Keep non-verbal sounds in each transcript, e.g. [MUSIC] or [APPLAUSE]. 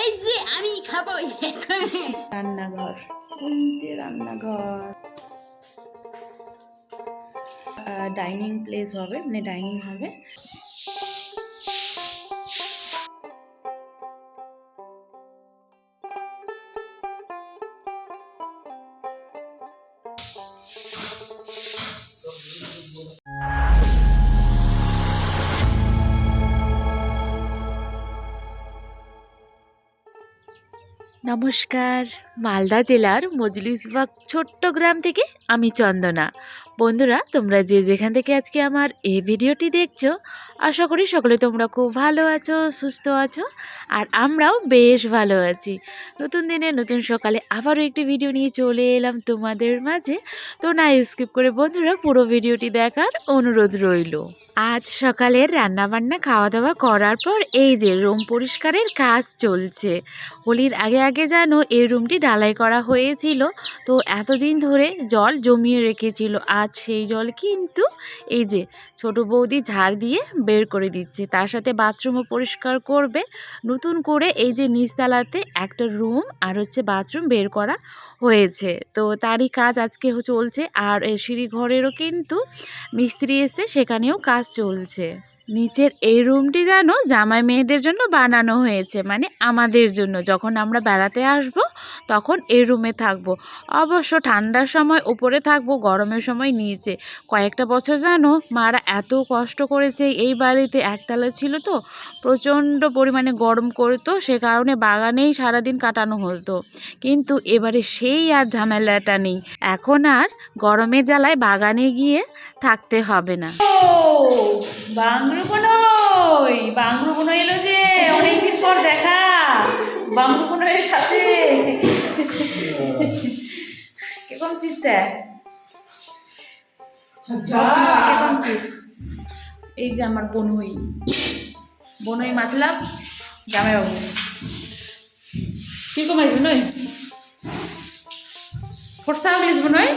এই যে আমি খাব। রান্নাঘর যে রান্নাঘর। ডাইনিং প্লেস হবে মানে ডাইনিং হবে। নমস্কার। মালদা জেলার মজলিসবাগ ছোট্ট গ্রাম থেকে আমি চন্দনা। বন্ধুরা, তোমরা যে যেখান থেকে আজকে আমার এই ভিডিওটি দেখছ, আশা করি সকলে তোমরা খুব ভালো আছো, সুস্থ আছো, আর আমরাও বেশ ভালো আছি। নতুন দিনে নতুন সকালে আবারও একটি ভিডিও নিয়ে চলে এলাম তোমাদের মাঝে। তো না স্কিপ করে বন্ধুরা, পুরো ভিডিওটি দেখার অনুরোধ রইল। আজ সকালের রান্নাবান্না খাওয়া দাওয়া করার পর এই যে রুম পরিষ্কারের কাজ চলছে। হোলির আগে আগে যেন এই রুমটি ঢালাই করা হয়েছিল। তো এতদিন ধরে জল জমিয়ে রেখেছিল। আজ সেই জল কিন্তু এই যে ছোট বৌদি ঝাড় দিয়ে বের করে দিচ্ছে। তার সাথে বাথরুমও পরিষ্কার করবে। নতুন করে এই যে নিচতলাতে একটা রুম আর হচ্ছে বাথরুম বের করা হয়েছে। তো তারই কাজ আজকে চলছে। আর সিঁড়ি ঘরেরও কিন্তু মিস্ত্রি এসে সেখানেও কাজ চলছে। নিচের এই রুমটি যেন জামাই মেয়েদের জন্য বানানো হয়েছে মানে আমাদের জন্য। যখন আমরা বেড়াতে আসব, তখন এই রুমে থাকব। অবশ্য ঠান্ডার সময় উপরে থাকব, গরমের সময় নিচে। কয়েকটা বছর জানো মারা এত কষ্ট করেছে, এই বাড়িতে একতলা ছিল তো, প্রচণ্ড পরিমাণে গরম করতো, সে কারণে বাগানেই সারাদিন কাটানো হতো। কিন্তু এবারে সেই আর ঝামেলাটা নেই। এখন আর গরমের জ্বালায় বাগানে গিয়ে থাকতে হবে না। বাংরু বনই বাংরু বনই এলো যে অনেকদিন পর দেখা। বাংরু বনইয়ের সাথে। কেমন চিসটা কেমন চিস এই যে আমার বনই। বনই মাতলাম জামাইবাবু। কীরকম আইস বনই? ফোরসা মিলিস বনই?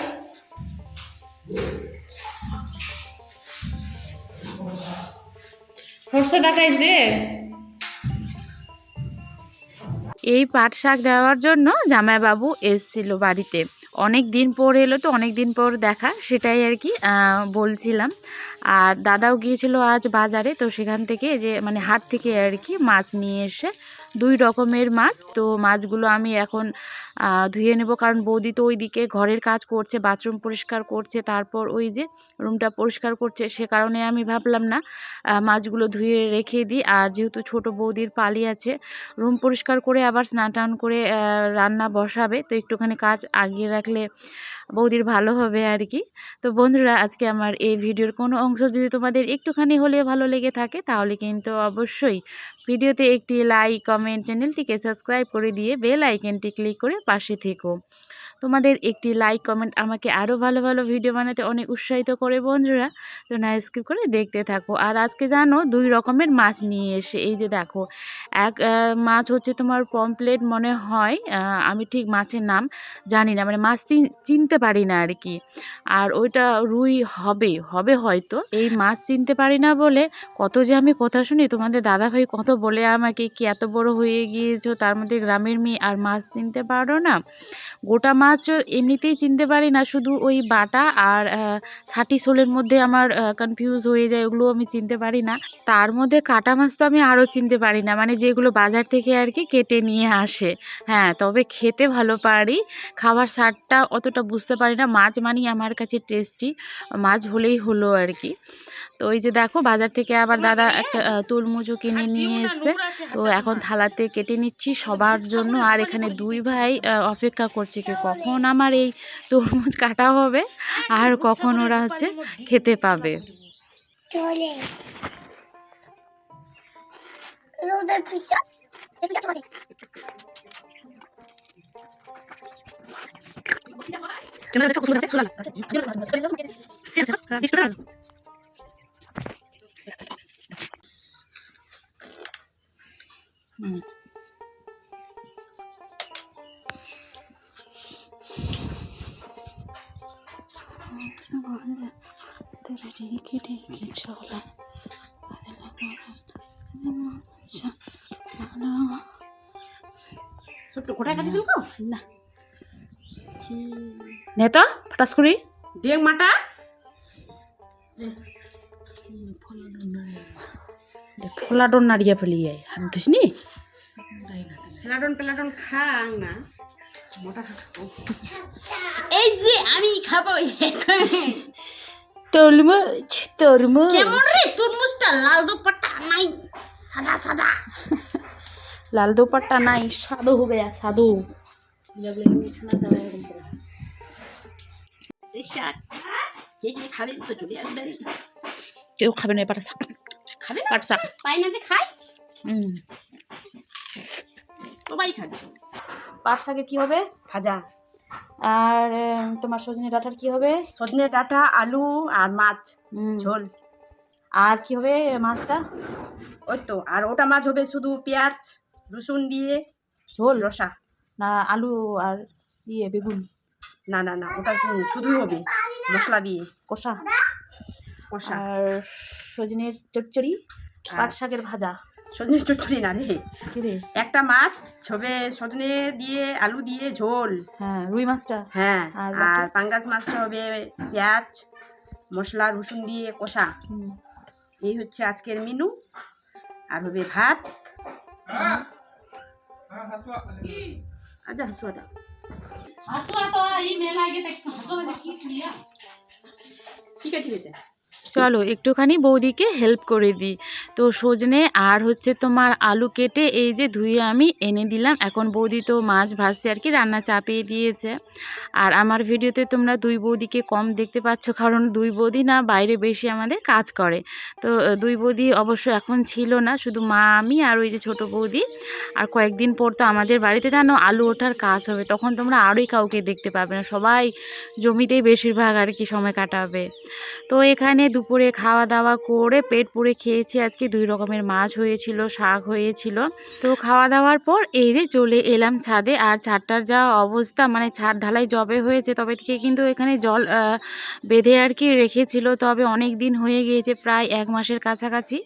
টাকাইস রে। এই পাট শাক দেওয়ার জন্য জামাইবাবু এসেছিল বাড়িতে। অনেক দিন পর এলো তো, অনেক দিন পর দেখা, সেটাই আর কি বলছিলাম। আর দাদাও গিয়েছিল আজ বাজারে, তো সেখান থেকে যে মানে হাট থেকে আর কি মাছ নিয়ে এসে দুই রকমের মাছ। তো মাছগুলো আমি এখন ধুয়ে নেব। কারণ বৌদি তো ওইদিকে ঘরের কাজ করছে, বাথরুম পরিষ্কার করছে, তারপর ওই যে রুমটা পরিষ্কার করছে, সে কারণে আমি ভাবলাম না মাছগুলো ধুয়ে রেখে দিই। আর যেহেতু ছোট বৌদির পালি আছে, রুম পরিষ্কার করে আবার স্নান টান করে রান্না বসাবে। তো একটুখানি কাজ আগিয়ে রাখলে বৌদির ভালো হবে আর কি তো বন্ধুরা, আজকে আমার এই ভিডিওর কোনো অংশ যদি তোমাদের একটুখানি হলে ভালো লেগে থাকে, তাহলে কিন্তু অবশ্যই ভিডিওতে একটি লাইক, কমেন্ট, চ্যানেলটিকে সাবস্ক্রাইব করে দিয়ে বেল আইকনটি ক্লিক করে পাশে থেকো। তোমাদের একটি লাইক কমেন্ট আমাকে আরও ভালো ভালো ভিডিও বানাতে অনেক উৎসাহিত করে বন্ধুরা। তো না স্কিপ করে দেখতে থাকো। আর আজকে জানো দুই রকমের মাছ নিয়ে এসে, এই যে দেখো, এক মাছ হচ্ছে তোমার পমপ্লেট মনে হয় আমি ঠিক মাছের নাম জানি না মানে মাছ চিন- চিনতে পারি না আর কি আর ওইটা রুই হবে হবে হয়তো। এই মাছ চিনতে পারি না বলে কত যে আমি কথা শুনি, তোমাদের দাদাভাই কত বলে আমাকে, কি এত বড় হয়ে গিয়েছো, তার মধ্যে গ্রামের মেয়ে আর মাছ চিনতে পারো না। গোটা মাছ এমনিতেই চিনতে পারি না, শুধু ওই বাটা আর ছাটি শোলের মধ্যে আমার কনফিউজ হয়ে যায় ওগুলো আমি চিনতে পারি না। তার মধ্যে কাটা মাছ তো আমি আরও চিনতে পারি না মানে যেগুলো বাজার থেকে আর কি কেটে নিয়ে আসে। হ্যাঁ তবে খেতে ভালো পারি, খাবার স্বাদটা অতটা বুঝতে পারি না, মাছ মানেই আমার কাছে টেস্টি মাছ হলেই হলো আর কি। তো ওই যে দেখো বাজার থেকে আবার দাদা একটা তরমুজও কিনে নিয়ে এসছে তো এখন থালাতে কেটে নিচ্ছি সবার জন্য আর এখানে দুই ভাই অপেক্ষা করছে কি কখন আমার এই তরমুজ কাটা হবে আর কখন ওরা হচ্ছে খেতে পাবে। তোরা রেখে রেখে চলা না। নে তো ফটাস করি। দেখ মাটা। ফোলা ডোন নাড়িয়া ফেলি আই হাত ধুসনি ফেলাডন পেলাডন খাং না। এই যে আমি খাব। তরমুজ তরমুজ। কেমন রে? তরমুজটা লাল দোপাট্টা নাই সাদা সাদা। লাল দোপাট্টা নাই সাদো হো গয়া সাদো শাক। কে কে খাবে? তো চলে আসবেন কেউ খাবে না পাট শাক খাবে পাট শাক পাই না যে খাই। হুম। সবাই খাবে। পাট শাকের কি হবে? ভাজা। আর তোমার সজনে ডাঁটার কি হবে? সজনে ডাঁটা আলু আর মাছ ঝোল। আর কি হবে মাছটা? ওই তো আর ওটা মাছ হবে শুধু পেঁয়াজ রসুন দিয়ে ঝোল? রসা। না আলু আর ইয়ে বেগুন। না না না ওটা শুধু হবে মশলা দিয়ে। কষা। আর সজনের চচ্চড়ি পাট শাকের ভাজা। সজনে চচ্চড়ি না রে। কি একটা মাছ ছবে সজনে দিয়ে আলু দিয়ে ঝোল। হ্যাঁ রুই মাছটা। হ্যাঁ আর? পাঙ্গাস মাছটা হবে পেঁয়াজ মশলা রসুন দিয়ে কষা। এই হচ্ছে আজকের মেনু আর হবে ভাত। আচ্ছা হাসুয়াটা। ঠিক আছে ঠিক আছে। চলো একটুখানি বৌদিকে হেল্প করে দিই। তো সজনে আর হচ্ছে তোমার আলু কেটে এই যে ধুয়ে আমি এনে দিলাম। এখন বৌদি তো মাছ ভাজছে আর কি, রান্না চাপিয়ে দিয়েছে। আর আমার ভিডিওতে তোমরা দুই বৌদিকে কম দেখতে পাচ্ছ, কারণ দুই বৌদি না বাইরে বেশি আমাদের কাজ করে। তো দুই বৌদি অবশ্য এখন ছিল না, শুধু মা, আমি আর ওই যে ছোট বৌদি। আর কয়েকদিন পর তো আমাদের বাড়িতে জানো আলু ওঠার কাজ হবে, তখন তোমরা আরোই কাউকে দেখতে পাবে না। সবাই জমিতেই বেশিরভাগ আর কি সময় কাটাবে। তো এখানে দুপুরে খাওয়া দাওয়া করে পেট পুড়ে খেয়েছি। আজকে দুই রকমের মাছ হয়েছিল, শাক হয়েছিল। তো খাওয়া দাওয়ার পর এই যে চলে এলাম ছাদে আর ছাদটার যা অবস্থা মানে ছাদ ঢালাই জবে হয়েছে, তবে থেকে কিন্তু এখানে জল বেঁধে আর কি রেখেছিল। তবে অনেক দিন হয়ে গিয়েছে, প্রায় এক মাসের কাছাকাছি।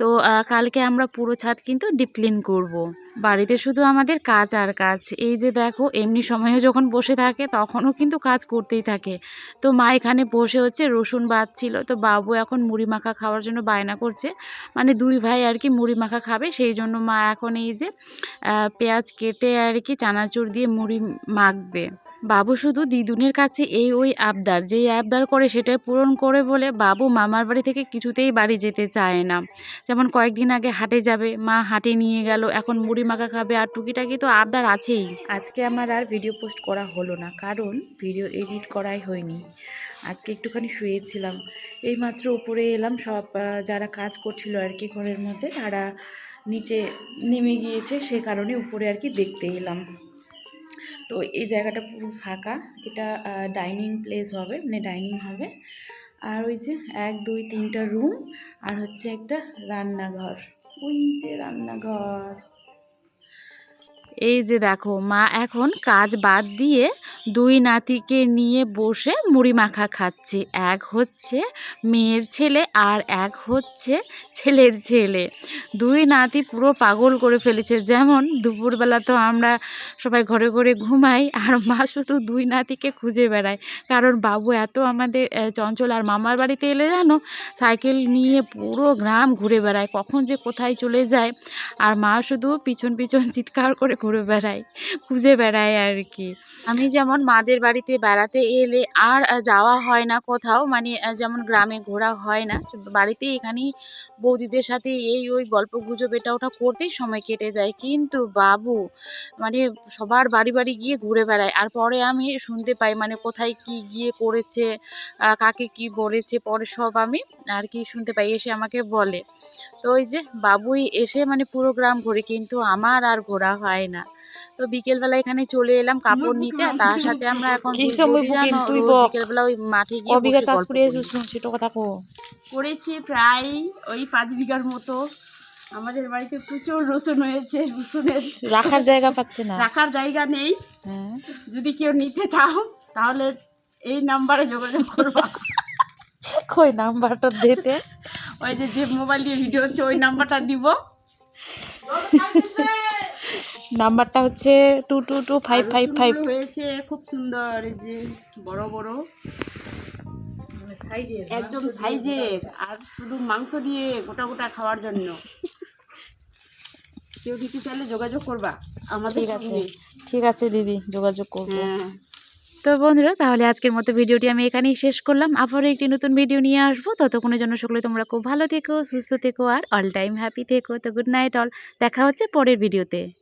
তো কালকে আমরা পুরো ছাদ কিন্তু ডিপ ক্লিন করব। বাড়িতে শুধু আমাদের কাজ আর কাজ। এই যে দেখো, এমনি সময়ে যখন বসে থাকে, তখনও কিন্তু কাজ করতেই থাকে। তো মা এখানে বসে হচ্ছে রসুন ছিল তো বাবু এখন মুড়ি মাখা খাওয়ার জন্য বায়না করছে। মানে দুই ভাই আর কি মুড়ি মাখা খাবে, সেই জন্য মা এখন এই যে পেঁয়াজ কেটে আর কি চানাচুর দিয়ে মুড়ি মাখবে। বাবু শুধু দিদুনের কাছে এই ওই আবদার, যেই আবদার করে সেটাই পূরণ করে বলে বাবু মামার বাড়ি থেকে কিছুতেই বাড়ি যেতে চায় না। যেমন কয়েকদিন আগে হাটে যাবে, মা হাটে নিয়ে গেল, এখন মুড়ি মাখা খাবে, আর টুকিটাকি তো আবদার আছেই। আজকে আমার আর ভিডিও পোস্ট করা হলো না, কারণ ভিডিও এডিট করাই হয়নি। আজকে একটুখানি শুয়েছিলাম, এইমাত্র উপরে এলাম, সব যারা কাজ করছিল আর কি ঘরের মধ্যে, তারা নিচে নেমে গিয়েছে, সে কারণে উপরে আর কি দেখতে এলাম। তো এই জায়গাটা পুরো ফাঁকা। এটা ডাইনিং প্লেস হবে মানে ডাইনিং হবে। আর ওই যে এক, দুই, তিনটা রুম আর হচ্ছে একটা রান্নাঘর। ওই যে রান্নাঘর। এই যে দেখো, মা এখন কাজ বাদ দিয়ে দুই নাতিকে নিয়ে বসে মুড়ি মাখা খাচ্ছে। এক হচ্ছে মেয়ের ছেলে আর এক হচ্ছে ছেলের ছেলে। দুই নাতি পুরো পাগল করে ফেলেছে। যেমন দুপুরবেলা তো আমরা সবাই ঘরে ঘরে ঘুমাই আর মা শুধু দুই নাতিকে খুঁজে বেড়ায়। কারণ বাবু এত আমাদের চঞ্চল আর মামার বাড়িতে এলে জানো, সাইকেল নিয়ে পুরো গ্রাম ঘুরে বেড়ায়। কখন যে কোথায় চলে যায়। আর মা শুধু পিছন পিছন চিৎকার করে ঘুরে বেড়ায় খুঁজে বেড়ায় আর কি আমি যেমন মাদের বাড়িতে বেড়াতে এলে আর যাওয়া হয় না কোথাও মানে যেমন গ্রামে ঘোরা হয় না বাড়িতেই এখানেই বৌদিদের সাথে এই ওই গল্প গুজব এটা ওটা করতেই সময় কেটে যায়। কিন্তু বাবু মানে সবার বাড়ি বাড়ি গিয়ে ঘুরে বেড়ায়, আর পরে আমি শুনতে পাই মানে কোথায় কি গিয়ে করেছে কাকে কি বলেছে, পরে সব আমি আর কি শুনতে পাই, এসে আমাকে বলে। তো ওই যে বাবুই এসে মানে পুরো গ্রাম ঘুরে, কিন্তু আমার আর ঘোরা হয় না। তো বিকেলবেলা এখানে চলে এলাম কাপড় নিতে তার সাথে আমরা এখন কি দুই সময় বুকিং? তুই রোজ বক। বিকেলবেলা ওই মাঠে গিয়ে অবিঘা চাষ করে। সেটা কথা কো করেছি প্রায় ওই পাঁচ বিঘার মতো। আমাদের বাড়িতে প্রচুর রসুন হয়েছে রসুনের রাখার জায়গা পাচ্ছে না। রাখার জায়গা নেই। হ্যাঁ। যদি কেউ নিতে চাও তাহলে এই নাম্বারে যোগাযোগ করবা। কই নাম্বারটা দিতে ওই যে যে মোবাইল দিয়ে ভিডিও হচ্ছে ওই নাম্বারটা দিব। [LAUGHS] নাম্বারটা হচ্ছে two two two five five five হয়েছে খুব সুন্দর এই যে বড় বড়। একদম সাইজের আর শুধু মাংস দিয়ে গোটা গোটা খাওয়ার জন্য। [LAUGHS] কেউ দিতে চাইলে যোগাযোগ করবা আমাদের ঠিক আছে ঠিক আছে দিদি যোগাযোগ করব। হ্যাঁ। তো বন্ধুরা তাহলে আজকের মতো ভিডিওটি আমি এখানেই শেষ করলাম। আবারও একটি নতুন ভিডিও নিয়ে আসব। ততক্ষণের জন্য সকলে তোমরা খুব ভালো থেকো সুস্থ থেকো আর অল টাইম হ্যাপি থেকো। তো গুড নাইট অল দেখা হচ্ছে পরের ভিডিওতে।